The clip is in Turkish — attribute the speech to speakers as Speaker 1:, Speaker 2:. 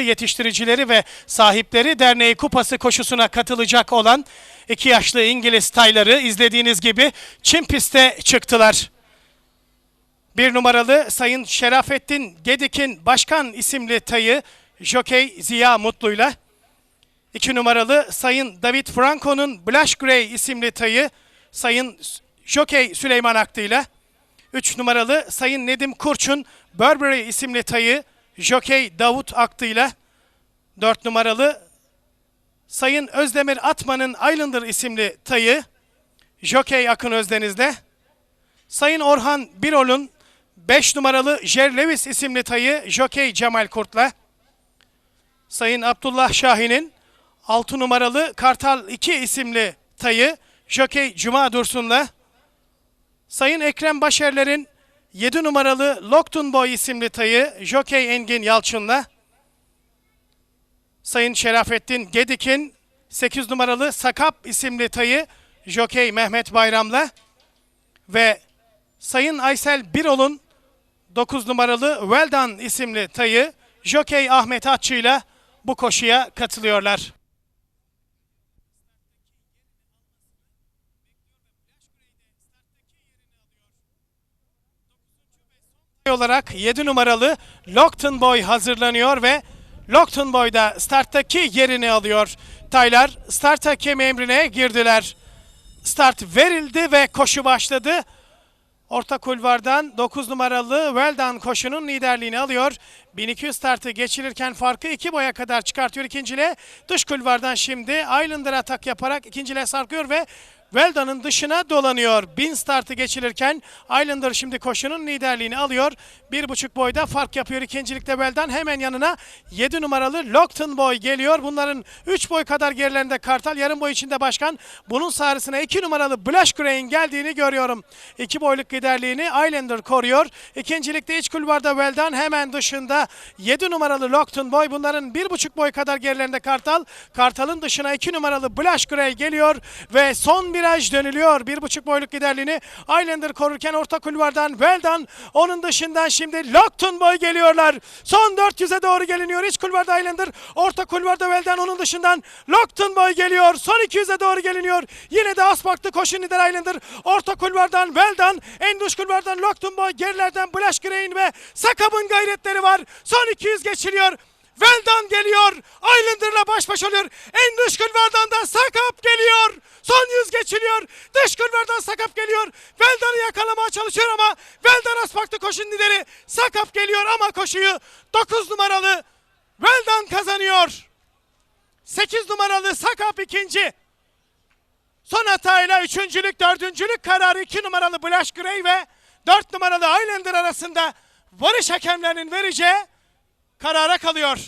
Speaker 1: yetiştiricileri ve sahipleri derneği kupası koşusuna katılacak olan iki yaşlı İngiliz tayları izlediğiniz gibi çim piste çıktılar. Bir numaralı Sayın Şerafettin Gedik'in başkan isimli tayı Jokey Ziya Mutlu'yla, iki numaralı Sayın David Franco'nun Blush Grey isimli tayı Sayın Jokey Süleyman Aktı'yla, 3 numaralı Sayın Nedim Kurç'un Burberry isimli tayı Jokey Davut Aktı'yla 4 numaralı Sayın Özdemir Atman'ın Islander isimli tayı Jokey Akın Özdeniz'de. Sayın Orhan Birol'un 5 numaralı Jer Lewis isimli tayı Jokey Cemal Kurt'la. Sayın Abdullah Şahin'in 6 numaralı Kartal 2 isimli tayı Jokey Cuma Dursun'la. Sayın Ekrem Başerler'in 7 numaralı Lockton Boy isimli tayı Jokey Engin Yalçın'la Sayın Şerafettin Gedik'in 8 numaralı Sakap isimli tayı Jokey Mehmet Bayram'la ve Sayın Aysel Birol'un 9 numaralı Well Done isimli tayı Jokey Ahmet Atçı'yla bu koşuya katılıyorlar. Olarak 7 numaralı Lockton Boy hazırlanıyor ve Lockton Boy da starttaki yerini alıyor. Taylar start hakemi emrine girdiler. Start verildi ve koşu başladı. Orta kulvardan 9 numaralı Weldan koşunun liderliğini alıyor. 1200 startı geçirirken farkı 2 boya kadar çıkartıyor ikincile. Dış kulvardan şimdi Islander atak yaparak ikincile sarkıyor ve Weldon'ın dışına dolanıyor. 1000 startı geçirirken Islander şimdi koşunun liderliğini alıyor. Bir buçuk boyda fark yapıyor ikincilikte Weldon. Hemen yanına 7 numaralı Lockton Boy geliyor. Bunların 3 boy kadar gerilerinde Kartal. Yarım boy içinde başkan. Bunun sarısına 2 numaralı Blush Grey'in geldiğini görüyorum. 2 boyluk liderliğini Islander koruyor. İkincilikte iç kulvarda Weldon hemen dışında 7 numaralı Lockton Boy. Bunların 1,5 boy kadar gerilerinde Kartal. Kartal'ın dışına 2 numaralı Blush Grey geliyor ve son viraj dönülüyor. 1,5 boyluk liderliğini Islander korurken orta kulvardan Weldon onun dışından şimdi Lockton Boy geliyorlar. Son 400'e doğru geliniyor. İç kulvarda Islander, orta kulvarda Weldon onun dışından Lockton Boy geliyor. Son 200'e doğru geliniyor. Yine de Aspark'ta koşun lider Islander. Orta kulvardan Weldon, en dış kulvardan Lockton Boy, gerilerden Blush Grey'in ve Sakab'ın gayretleri var. Son 200 geçiliyor. Weldon geliyor. Islander'la baş başa oluyor. En dış da Sakap geliyor. Son yüz geçiliyor. Dış kulvardan Sakap geliyor. Weldon'u yakalamaya çalışıyor ama Weldon Aspark'ta koşun lideri. Sakap geliyor ama koşuyu 9 numaralı Weldon kazanıyor. 8 numaralı Sakap ikinci. Son hatayla üçüncülük, dördüncülük kararı 2 numaralı Blush Grey ve 4 numaralı Islander arasında varış hakemlerinin vereceği karara kalıyor.